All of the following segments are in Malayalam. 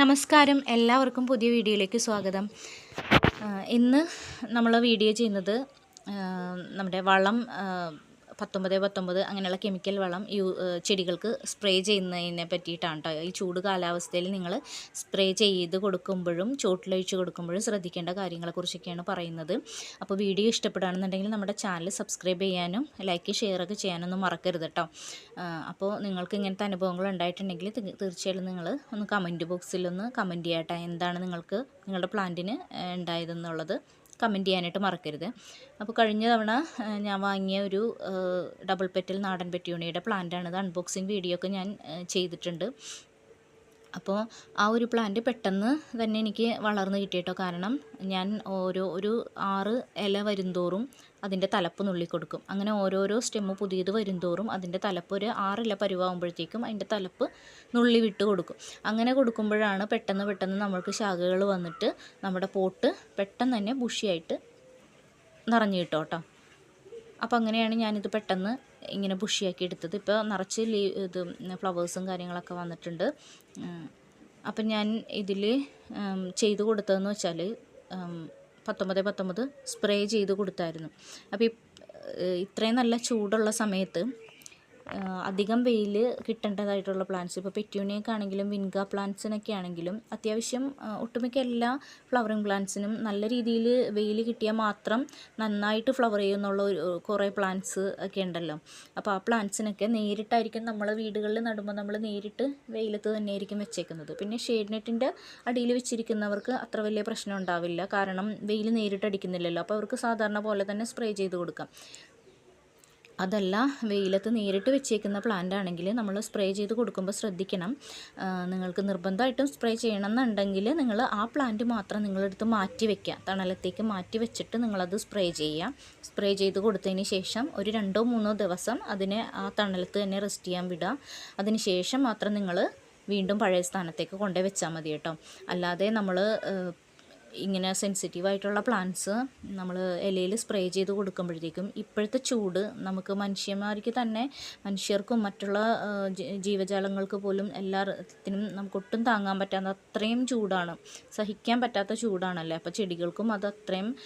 നമസ്കാരം. എല്ലാവർക്കും പുതിയ വീഡിയോയിലേക്ക് സ്വാഗതം. ഇന്ന് നമ്മൾ വീഡിയോ ചെയ്യുന്നത് നമ്മുടെ വളം പത്തൊമ്പത് പത്തൊമ്പത് അങ്ങനെയുള്ള കെമിക്കൽ വളം യൂ ചെടികൾക്ക് സ്പ്രേ ചെയ്യുന്നതിനെ പറ്റിയിട്ടാണ് കേട്ടോ ഈ ചൂട് കാലാവസ്ഥയിൽ നിങ്ങൾ സ്പ്രേ ചെയ്ത് കൊടുക്കുമ്പോഴും ചോട്ടിലൊഴിച്ച് കൊടുക്കുമ്പോഴും ശ്രദ്ധിക്കേണ്ട കാര്യങ്ങളെക്കുറിച്ചൊക്കെയാണ് പറയുന്നത്. അപ്പോൾ വീഡിയോ ഇഷ്ടപ്പെടുകയാണെന്നുണ്ടെങ്കിൽ നമ്മുടെ ചാനൽ സബ്സ്ക്രൈബ് ചെയ്യാനും ലൈക്ക് ഷെയർ ഒക്കെ ചെയ്യാനൊന്നും മറക്കരുത് കേട്ടോ അപ്പോൾ നിങ്ങൾക്ക് ഇങ്ങനത്തെ അനുഭവങ്ങൾ ഉണ്ടായിട്ടുണ്ടെങ്കിൽ തീർച്ചയായും നിങ്ങൾ ഒന്ന് കമന്റ് ബോക്സിലൊന്ന് കമന്റ് ചെയ്യട്ടെ. എന്താണ് നിങ്ങൾക്ക് നിങ്ങളുടെ പ്ലാന്റിന് ഉണ്ടായതെന്നുള്ളത്. കമന്റ് ചെയ്യാനായിട്ട് മറക്കരുത്. അപ്പോൾ കഴിഞ്ഞ തവണ ഞാൻ വാങ്ങിയ ഒരു ഡബിൾ പെറ്റൽ നാടൻ പെറ്റിയൂണിയുടെ പ്ലാന്റാണ്. ഇത് അൺബോക്സിങ് വീഡിയോ ഒക്കെ ഞാൻ ചെയ്തിട്ടുണ്ട്. അപ്പോൾ ആ ഒരു പ്ലാന്റ് പെട്ടെന്ന് തന്നെ എനിക്ക് വളർന്ന് കിട്ടിയിട്ടോ. കാരണം ഞാൻ ഓരോ ഒരു ആറ് ഇല വരുംതോറും അതിന്റെ തലപ്പ് നുള്ളിക്കൊടുക്കും അങ്ങനെ ഓരോരോ സ്റ്റെമ്മ് പുതിയത് വരുംതോറും അതിന്റെ തലപ്പ് ഒരു ആറില പരുവാകുമ്പോഴത്തേക്കും അതിന്റെ തലപ്പ് നുള്ളി വിട്ട് കൊടുക്കും. അങ്ങനെ കൊടുക്കുമ്പോഴാണ് പെട്ടെന്ന് പെട്ടെന്ന് നമ്മൾക്ക് ശാഖകൾ വന്നിട്ട് നമ്മുടെ പോട്ട് പെട്ടെന്ന് തന്നെ ബുഷിയായിട്ട് നിറഞ്ഞു കിട്ടും കേട്ടോ. അപ്പോൾ അങ്ങനെയാണ് ഞാനിത് പെട്ടെന്ന് ഇങ്ങനെ ബുഷിയാക്കി എടുത്തത്. ഇപ്പോൾ നിറച്ച് ലീ ഇത് ഫ്ലവേഴ്സും കാര്യങ്ങളൊക്കെ വന്നിട്ടുണ്ട്. അപ്പം ഞാൻ ഇതിൽ ചെയ്ത് കൊടുത്തതെന്ന് വെച്ചാൽ പത്തൊമ്പത് പത്തൊമ്പത് സ്പ്രേ ചെയ്ത് കൊടുത്തായിരുന്നു. അപ്പോൾ ഇത്രയും നല്ല ചൂടുള്ള സമയത്ത് അധികം വെയിൽ കിട്ടേണ്ടതായിട്ടുള്ള പ്ലാന്റ്സ് ഇപ്പോൾ പെറ്റ്യൂണിയൊക്കെ ആണെങ്കിലും വിൻഗ പ്ലാന്റ്സിനൊക്കെ ആണെങ്കിലും അത്യാവശ്യം ഒട്ടുമിക്ക എല്ലാ ഫ്ലവറിങ് പ്ലാന്റ്സിനും നല്ല രീതിയിൽ വെയിൽ കിട്ടിയാൽ മാത്രം നന്നായിട്ട് ഫ്ലവർ ചെയ്യുന്നുള്ള ഒരു കുറേ പ്ലാന്റ്സ് ഒക്കെ ഉണ്ടല്ലോ. അപ്പോൾ ആ പ്ലാന്റ്സിനൊക്കെ നേരിട്ടായിരിക്കും നമ്മൾ വീടുകളിൽ നടുമ്പോൾ നമ്മൾ നേരിട്ട് വെയിലത്ത് തന്നെയായിരിക്കും വെച്ചേക്കുന്നത്. പിന്നെ ഷെയ്ഡ് നെറ്റിന്റെ അടിയിൽ വെച്ചിരിക്കുന്നവർക്ക് അത്ര വലിയ പ്രശ്നം ഉണ്ടാവില്ല. കാരണം വെയിൽ നേരിട്ട് അടിക്കുന്നില്ലല്ലോ. അപ്പോൾ അവർക്ക് സാധാരണ പോലെ തന്നെ സ്പ്രേ ചെയ്ത് കൊടുക്കാം. അതല്ല വെയിലത്ത് നേരിട്ട് വെച്ചേക്കുന്ന പ്ലാന്റ് ആണെങ്കിൽ നമ്മൾ സ്പ്രേ ചെയ്ത് കൊടുക്കുമ്പോൾ ശ്രദ്ധിക്കണം. നിങ്ങൾക്ക് നിർബന്ധമായിട്ടും സ്പ്രേ ചെയ്യണം എന്നുണ്ടെങ്കിൽ നിങ്ങൾ ആ പ്ലാന്റ് മാത്രം നിങ്ങളെടുത്ത് മാറ്റി വെക്കുക. തണലത്തേക്ക് മാറ്റി വെച്ചിട്ട് നിങ്ങളത് സ്പ്രേ ചെയ്യുക. സ്പ്രേ ചെയ്ത് കൊടുത്തതിന് ശേഷം ഒരു രണ്ടോ മൂന്നോ ദിവസം അതിനെ ആ തണലത്ത് തന്നെ റെസ്റ്റ് ചെയ്യാൻ വിടുക. അതിന് ശേഷം മാത്രം നിങ്ങൾ വീണ്ടും പഴയ സ്ഥാനത്തേക്ക് കൊണ്ടുപോയി വെച്ചാൽ മതി കേട്ടോ. അല്ലാതെ നമ്മൾ ഇങ്ങനെ സെൻസിറ്റീവ് ആയിട്ടുള്ള പ്ലാന്റ്സ് നമ്മൾ ഇലയിൽ സ്പ്രേ ചെയ്ത് കൊടുക്കുമ്പോഴത്തേക്കും ഇപ്പോഴത്തെ ചൂട് നമുക്ക് മനുഷ്യന്മാർക്ക് തന്നെ മനുഷ്യർക്കും മറ്റുള്ള ജീവജാലങ്ങൾക്ക് പോലും എല്ലാത്തിനും നമുക്ക് ഒട്ടും താങ്ങാൻ പറ്റാത്ത അത്രയും ചൂടാണ്. സഹിക്കാൻ പറ്റാത്ത ചൂടാണല്ലേ? അപ്പോൾ ചെടികൾക്കും അത് അത്രയും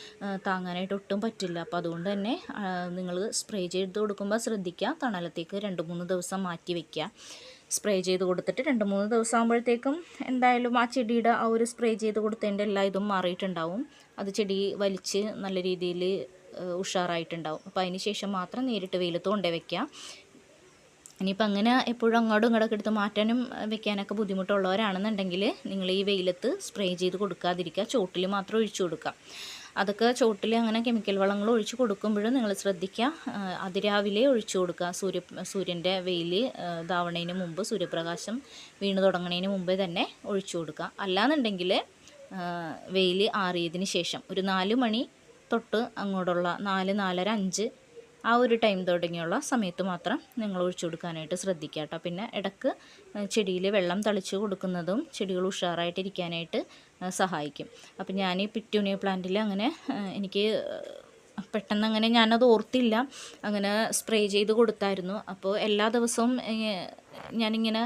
താങ്ങാനായിട്ട് ഒട്ടും പറ്റില്ല. അപ്പോൾ അതുകൊണ്ട് തന്നെ നിങ്ങൾ സ്പ്രേ ചെയ്ത് കൊടുക്കുമ്പോൾ ശ്രദ്ധിക്കുക. തണലത്തേക്ക് രണ്ട് മൂന്ന് ദിവസം മാറ്റി വയ്ക്കുക സ്പ്രേ ചെയ്ത് കൊടുത്തിട്ട് രണ്ട് മൂന്ന് ദിവസം ആകുമ്പോഴത്തേക്കും എന്തായാലും ആ ചെടിയുടെ ആ ഒരു സ്പ്രേ ചെയ്ത് കൊടുത്തതിന്റെ എല്ലാ ഇതും മാറിയിട്ടുണ്ടാവും. അത് ചെടി വലിച്ച് നല്ല രീതിയിൽ ഉഷാറായിട്ടുണ്ടാവും. അപ്പോൾ അതിന് ശേഷം മാത്രം നേരിട്ട് വെയിലത്ത് കൊണ്ടുപോയി വയ്ക്കുക ഇനിയിപ്പോൾ അങ്ങനെ എപ്പോഴും അങ്ങോട്ടും ഇങ്ങോട്ടൊക്കെ എടുത്ത് മാറ്റാനും വെക്കാനൊക്കെ ബുദ്ധിമുട്ടുള്ളവരാണെന്നുണ്ടെങ്കിൽ നിങ്ങൾ ഈ വെയിലത്ത് സ്പ്രേ ചെയ്ത് കൊടുക്കാതിരിക്കുക. ചോട്ടിൽ മാത്രം ഒഴിച്ചു കൊടുക്കുക. അതൊക്കെ ചോട്ടിൽ അങ്ങനെ കെമിക്കൽ വളങ്ങൾ ഒഴിച്ച് കൊടുക്കുമ്പോഴും നിങ്ങൾ ശ്രദ്ധിക്കുക. അതിരാവിലെ ഒഴിച്ചു കൊടുക്കുക. സൂര്യ സൂര്യന്റെ വെയിൽ ഇതാവണതിന് മുമ്പ് സൂര്യപ്രകാശം വീണ് തുടങ്ങുന്നതിന് മുമ്പേ തന്നെ ഒഴിച്ചു കൊടുക്കുക. അല്ലാന്നുണ്ടെങ്കിൽ വെയിൽ ആറിയതിന് ശേഷം ഒരു നാല് മണി തൊട്ട് അങ്ങോട്ടുള്ള നാല് നാലര അഞ്ച് ആ ഒരു ടൈം തുടങ്ങിയുള്ള സമയത്ത് മാത്രം നിങ്ങൾ ഒഴിച്ചു കൊടുക്കാനായിട്ട് ശ്രദ്ധിക്കുക കേട്ടോ. പിന്നെ ഇടയ്ക്ക് ചെടിയിൽ വെള്ളം തളിച്ച് കൊടുക്കുന്നതും ചെടികൾ ഉഷാറായിട്ടിരിക്കാനായിട്ട് സഹായിക്കും. അപ്പം ഞാൻ ഈ പിറ്റൂണിയ പ്ലാന്റിൽ അങ്ങനെ എനിക്ക് പെട്ടെന്ന് അങ്ങനെ ഞാനത് ഓർത്തില്ല. അങ്ങനെ സ്പ്രേ ചെയ്ത് കൊടുത്തായിരുന്നു. അപ്പോൾ എല്ലാ ദിവസവും ഞാനിങ്ങനെ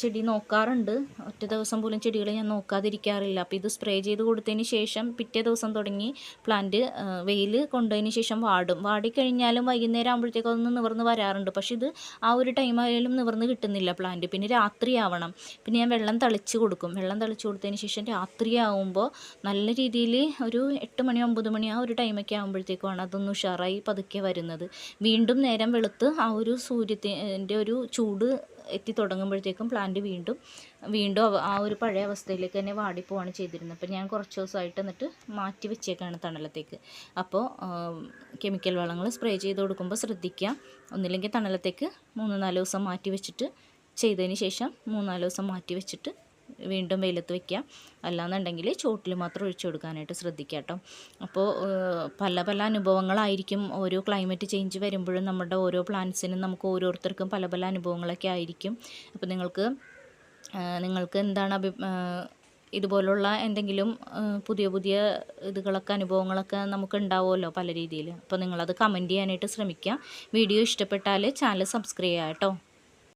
ചെടി നോക്കാറുണ്ട്. ഒറ്റ ദിവസം പോലും ചെടികൾ ഞാൻ നോക്കാതിരിക്കാറില്ല. അപ്പോൾ ഇത് സ്പ്രേ ചെയ്ത് കൊടുത്തതിന് ശേഷം പിറ്റേ ദിവസം തുടങ്ങി പ്ലാന്റ് വെയിൽ കൊണ്ടതിന് ശേഷം വാടും. വാടിക്കഴിഞ്ഞാലും വൈകുന്നേരം ആകുമ്പോഴത്തേക്കും അതൊന്ന് നിവർന്ന് വരാറുണ്ട്. പക്ഷേ ഇത് ആ ഒരു ടൈം ആയാലും നിവർന്ന് കിട്ടുന്നില്ല പ്ലാന്റ്. പിന്നെ രാത്രിയാവണം പിന്നെ ഞാൻ വെള്ളം തളിച്ച് കൊടുക്കും. വെള്ളം തളിച്ച് കൊടുത്തതിന് ശേഷം രാത്രിയാവുമ്പോൾ നല്ല രീതിയിൽ ഒരു എട്ട് മണി ഒമ്പത് മണി ആ ഒരു ടൈമൊക്കെ ആകുമ്പോഴത്തേക്കുമാണ് അതൊന്ന് ഉഷാറായി പതുക്കെ വരുന്നത്. വീണ്ടും നേരം വെളുത്ത് ആ ഒരു സൂര്യത്തിന്റെ ഒരു ചൂട് എത്തി തുടങ്ങുമ്പോഴത്തേക്കും പ്ലാന്റ് വീണ്ടും വീണ്ടും ആ ഒരു പഴയ അവസ്ഥയിലേക്ക് തന്നെ വാടിപ്പോവാണ് ചെയ്തിരുന്നത്. അപ്പോൾ ഞാൻ കുറച്ച് ദിവസമായിട്ട് എന്നിട്ട് മാറ്റി വെച്ചേക്കാണ് തണലത്തേക്ക്. അപ്പോൾ കെമിക്കൽ വളങ്ങൾ സ്പ്രേ ചെയ്ത് കൊടുക്കുമ്പോൾ ശ്രദ്ധിക്കുക. ഒന്നില്ലെങ്കിൽ തണലത്തേക്ക് മൂന്ന് നാല് ദിവസം മാറ്റി വെച്ചിട്ട് ചെയ്തതിന് ശേഷം മൂന്നാൽ ദിവസം മാറ്റി വെച്ചിട്ട് വീണ്ടും വെയിലത്ത് വെക്കുക. അല്ലാന്നുണ്ടെങ്കിൽ ചോട്ടിൽ മാത്രം ഒഴിച്ചു കൊടുക്കാനായിട്ട് ശ്രദ്ധിക്കുക കേട്ടോ. അപ്പോൾ പല പല അനുഭവങ്ങളായിരിക്കും ഓരോ ക്ലൈമറ്റ് ചേഞ്ച് വരുമ്പോഴും നമ്മുടെ ഓരോ പ്ലാന്റ്സിനും നമുക്ക് ഓരോരുത്തർക്കും പല പല അനുഭവങ്ങളൊക്കെ ആയിരിക്കും. അപ്പോൾ നിങ്ങൾക്ക് നിങ്ങൾക്ക് എന്താണ് അഭി ഇതുപോലുള്ള എന്തെങ്കിലും പുതിയ പുതിയ ഇതുകളൊക്കെ അനുഭവങ്ങളൊക്കെ നമുക്ക് ഉണ്ടാവുമല്ലോ പല രീതിയിൽ. അപ്പോൾ നിങ്ങളത് കമന്റ് ചെയ്യാനായിട്ട് ശ്രമിക്കുക. വീഡിയോ ഇഷ്ടപ്പെട്ടാൽ ചാനൽ സബ്സ്ക്രൈബ് ചെയ്യാം കേട്ടോ.